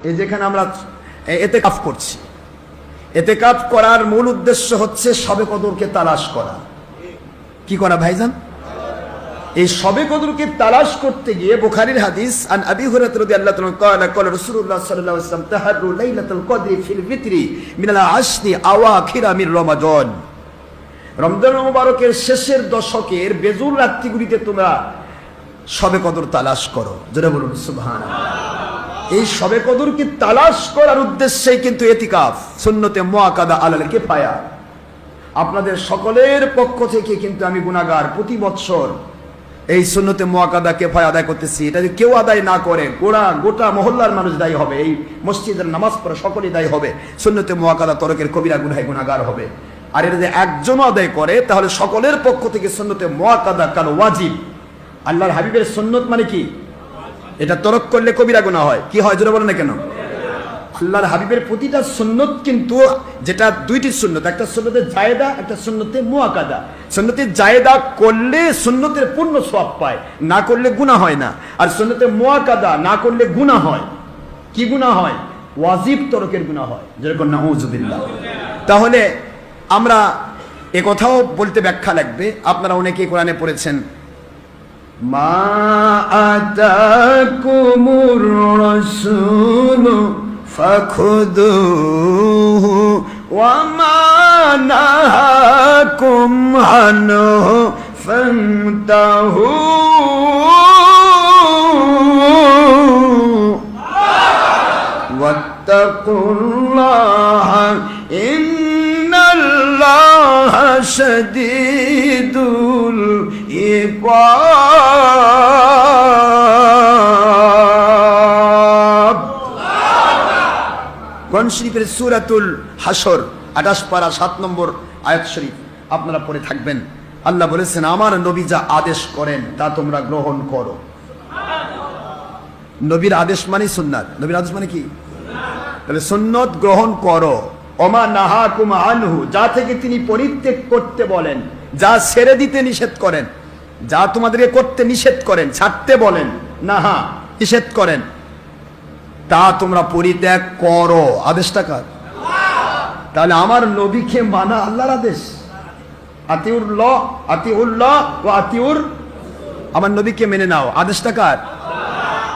এই যেখানে আমরা এ- এতে কাফ করছি এতে কাফ করার মূল উদ্দেশ্য হচ্ছে সবে কদরকে তালাশ করা কি করা ভাইজান এই সবে কদরকে তালাশ করতে গিয়ে বুখারীর হাদিস আন আবি হুরায়রা রাদিয়াল্লাহু তাআলা قال قال রাসূলুল্লাহ সাল্লাল্লাহু আলাইহি ওয়াসাল্লাম তাহাররু লাইলাতুল কদরি ফিল ফিতরি মিনাল আশরি আওয়াখির মিন রমাদান রমজান মুবারকের শেষের দশকের বেজুর রাত্রিগুলিতে তোমরা সবে কদর তালাশ করো যেটা বলুন সুবহানাল্লাহ এই সবে কদরকে তালাশ করার উদ্দেশ্যেই কিন্তু এতিকাফ, সুন্নতে মোয়াকাদা আলাল কেফায়া। আপনাদের সকলের পক্ষ থেকে কিন্তু আমি গুনাগার প্রতি বৎসর এই সুন্নতে মোয়াকাদা কেফায় আদায় করতেছি। এটা যদি কেউ আদায় না করে, গোড়া গোটা মহল্লার মানুষ দায়ী হবে, এই মসজিদের নামাজ পড়ে সকলেই দায়ী হবে, সুন্নতে মোয়াকাদা তরকের কবিরা গুনায় গুনাগার হবে। আর এটা যদি একজনও আদায় করে, তাহলে সকলের পক্ষ থেকে সুন্নতে মোয়াকাদা কাল ওয়াজিব। আল্লাহর হাবিবের সুন্নত মানে কি? এটা তরক করলে কবিরা গুনাহ হয়। কি হয়? জোরে বলে না কেন? আল্লাহর হাবিবের প্রতিটা সুন্নত কিন্তু যেটা দুইটি সুন্নত, একটা সুন্নতে জায়েদা, একটা সুন্নতে মুয়াকাদা সুন্নতে জায়েদা করলে সুন্নতের পূর্ণ সওয়াব পায়, না করলে গুনাহ হয় না। আর সুন্নতে মুয়াকাদা না করলে গুনাহ হয়। কি গুনাহ হয়? ওয়াজিব তরকের গুনাহ হয়। যেরকম নাউজুবিল্লাহ তাহলে আমরা এ কথাও বলতে ব্যাখ্যা লাগবে। আপনারা অনেকেই কোরআনে পড়েছেন ما أتاكم الرسول فخذوه وما نهاكم عنه فانتهوا واتقوا الله إن الله شديد العقاب কোরআন শরীফের সুরাতুল হাসর আঠাশ পারা সাত নম্বর আয়াত শরীফ আপনারা পড়ে থাকবেন আল্লাহ বলেছেন আমার নবী যা আদেশ করেন তা তোমরা গ্রহণ করো নবীর আদেশ মানে সুন্নাত নবীর আদেশ মানে কি তাহলে সুন্নত গ্রহণ করো অমা নাহা কুমা আনহু, যা থেকে তিনি পরিত্যাগ করতে বলেন, যা ছেড়ে দিতে নিষেধ করেন, যা তোমাদেরকে করতে নিষেধ করেন, ছাড়তে বলেন, নাহা, নিষেধ করেন। তা তোমরা পরিত্যাগ করো। আদেশটা কার? তাহলে আমার নবীকে মানা আল্লাহর আদেশ। আতিউর ল আতিউর ল ও আতিউর। আমার নবীকে মেনে নাও। আদেশটা কার?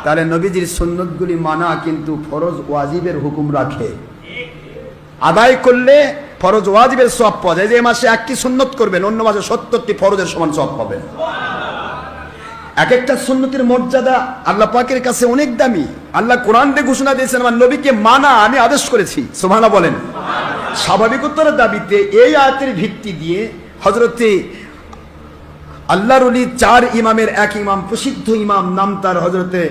তাহলে নবীজির সুন্নতগুলি মানা কিন্তু ফরজ ওয়াজিবের হুকুম রাখে। আদায় করলে ফরজ ওয়াজিবের সব পাওয়া যায়। যে মাসে একটি সুন্নত করবেন, অন্য মাসে সত্তরটি ফরজের সমান সব পাবেন। এক একটা সুন্নতির মর্যাদা আল্লাহ পাকের কাছে অনেক দামি। আল্লাহ কোরআন দিয়ে ঘোষণা দিয়েছেন, আমার নবীকে মানা, আমি আদেশ করেছি। সোভানা বলেন। স্বাভাবিকতার দাবিতে এই আয়াতের ভিত্তি দিয়ে হজরতে আল্লাহর চার ইমামের এক ইমাম, প্রসিদ্ধ ইমাম, নাম তার হজরতে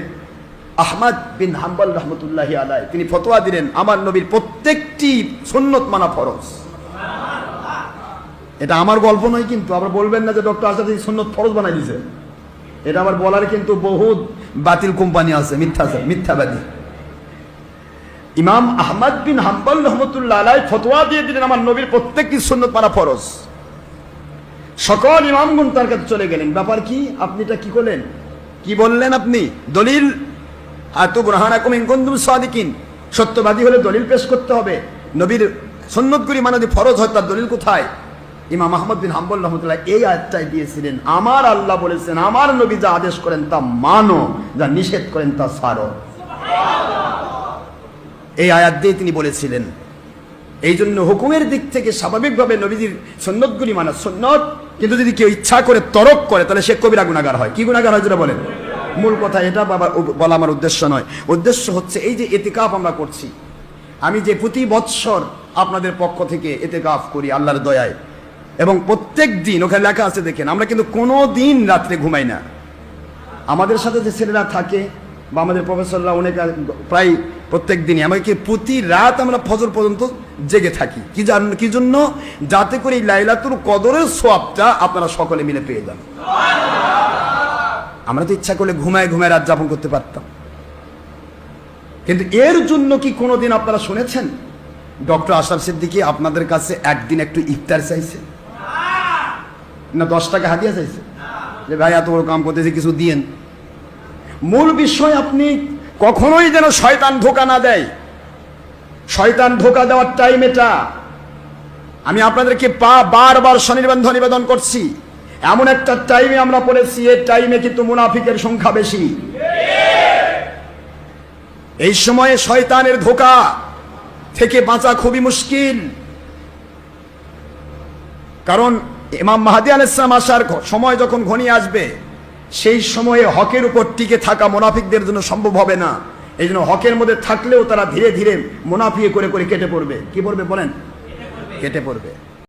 আহমদ বিন হাম্বাল রহমতুল্লাহ আলাই তিনি ফতোয়া দিলেন, আমার নবীর প্রত্যেকটি সুন্নত মানা ফরজ। এটা আমার গল্প নয় কিন্তু, আবার বলবেন না যে ডক্টর আসাদ এই সুন্নত ফরজ বানাই দিয়েছে এটা আমার বলার কিন্তু বহুত বাতিল কোম্পানি আছে, মিথ্যা মিথ্যাবাদী। ইমাম আহমদ বিন হাম্বল রহমতুল্লাহ আলাই ফতোয়া দিয়ে দিলেন, আমার নবীর প্রত্যেকটি সুন্নত মানা ফরজ। সকল ইমামগুন তার কাছে চলে গেলেন। ব্যাপার কি? আপনি এটা কি করলেন? কি বললেন আপনি? দলিল হাতু কুন্দুম সাদিকিন। সত্যবাদী হলে দলিল পেশ করতে হবে। নবীর সন্ন্যতগুলি মানদি ফরজ হয়, তার দলিল কোথায়? ইমাম আহমদ বিন হাম্বল রহমতুল্লাহ এই আয়াতটাই দিয়েছিলেন। আমার আল্লাহ বলেছেন, আমার নবী যা আদেশ করেন তা মানো, যা নিষেধ করেন তা সারো এই আয়াত দিয়ে তিনি বলেছিলেন। এই জন্য হুকুমের দিক থেকে স্বাভাবিকভাবে নবীজির সন্ন্যতগুলি মানা সন্ন্যত। কিন্তু যদি কেউ ইচ্ছা করে তরক করে, তাহলে সে কবিরা গুণাগার হয়। কি গুণাগার হয় যেটা বলেন? মূল কথা এটা বাবা বলা আমার উদ্দেশ্য নয়। উদ্দেশ্য হচ্ছে এই যে এতেকাফ আমরা করছি, আমি যে প্রতি বৎসর আপনাদের পক্ষ থেকে এতেকাফ করি আল্লাহর দয়ায়। এবং প্রত্যেক দিন, ওখানে লেখা আছে দেখেন, আমরা কিন্তু কোনো দিন রাত্রে ঘুমাই না। আমাদের সাথে যে ছেলেরা থাকে, বা আমাদের প্রফেসররা অনেক, প্রায় প্রত্যেক দিনই, আমাকে প্রতি রাত আমরা ফজর পর্যন্ত জেগে থাকি। কি জান, কি জন্য? যাতে করে এই লাইলাতুর কদরের সোয়াবটা আপনারা সকলে মিলে পেয়ে যান। আমরা তো ইচ্ছা করলে ঘুমায় ঘুমায় রাত যাপন করতে পারতাম। কিন্তু এর জন্য কি কোনোদিন আপনারা শুনেছেন? ডক্টর আশরাফ সিদ্দিকি আপনাদের কাছে একদিন একটু ইফতার চাইছে? না, দশ টাকা হাতিয়া চাইছে? যে ভাই, এত বড় কাম করতেছে, কিছু দিয়েন। মূল বিষয় আপনি কখনোই যেন শয়তান ধোকা না দেয়। শয়তান ধোকা দেওয়ার টাইম এটা। আমি আপনাদেরকে পা বারবার স্বনির্বন্ধ নিবেদন করছি। এমন একটা টাইমে আমরা পড়েছি, এই টাইমে কিন্তু মুনাফিকের সংখ্যা বেশি। এই সময়ে শয়তানের ধোকা থেকে বাঁচা খুবই মুশকিল। কারণ ইমাম মাহাদি আল ইসলাম আসার সময় যখন ঘনিয়ে আসবে, সেই সময়ে হকের উপর টিকে থাকা মোনাফিকদের জন্য সম্ভব হবে না। এই জন্য হকের মধ্যে থাকলেও তারা ধীরে ধীরে মুনাফিয়ে করে করে কেটে পড়বে। কি পড়বে বলেন? কেটে পড়বে।